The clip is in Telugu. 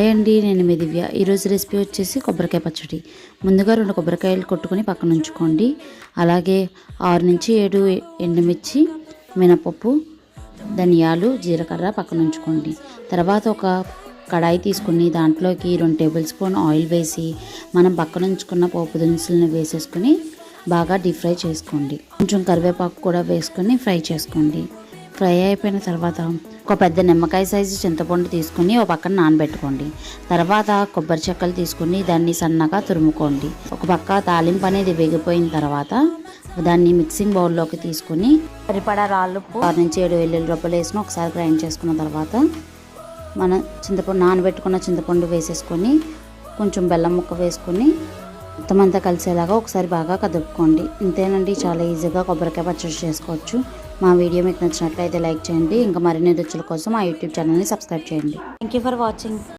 హాయ్ అండి నేను మీ దివ్య ఈరోజు రెసిపీ వచ్చేసి కొబ్బరికాయ పచ్చడి. ముందుగా రెండు కొబ్బరికాయలు కొట్టుకొని పక్కన ఉంచుకోండి. అలాగే ఆరు నుంచి ఏడు ఎండుమిర్చి మినపప్పు ధనియాలు జీలకర్ర పక్కన ఉంచుకోండి. తర్వాత ఒక కడాయి తీసుకుని దాంట్లోకి రెండు టేబుల్ స్పూన్ ఆయిల్ వేసి మనం పక్కన ఉంచుకున్న పోపు దినుసులను వేసేసుకుని బాగా డీప్ ఫ్రై చేసుకోండి. కొంచెం కరివేపాకు కూడా వేసుకొని ఫ్రై చేసుకోండి. ఫ్రై అయిపోయిన తర్వాత ఒక పెద్ద నిమ్మకాయ సైజు చింతపండు తీసుకుని ఒక పక్కన నానబెట్టుకోండి. తర్వాత కొబ్బరి చెక్కలు తీసుకుని దాన్ని సన్నగా తురుముకోండి. ఒక పక్క తాలింపు అనేది వేగిపోయిన తర్వాత దాన్ని మిక్సింగ్ బౌల్లోకి తీసుకుని సరిపడా రాళ్ళు ఆరు నుంచి ఏడు వెల్లుల్లి రూపాయలు వేసిన ఒకసారి గ్రైండ్ చేసుకున్న తర్వాత మన చింతపండు నానబెట్టుకున్న చింతపండు వేసేసుకొని కొంచెం బెల్లం ముక్క వేసుకొని మొత్తం అంతా కలిసేలాగా ఒకసారి బాగా కదుపుకోండి. ఇంతేనండి చాలా ఈజీగా కొబ్బరికాయ పచ్చడి చేసుకోవచ్చు. మా వీడియో మీకు నచ్చినట్లయితే లైక్ చేయండి. ఇంకా మరిన్ని రుచుల కోసం మా యూట్యూబ్ ఛానల్ని సబ్స్క్రైబ్ చేయండి. Thank you for watching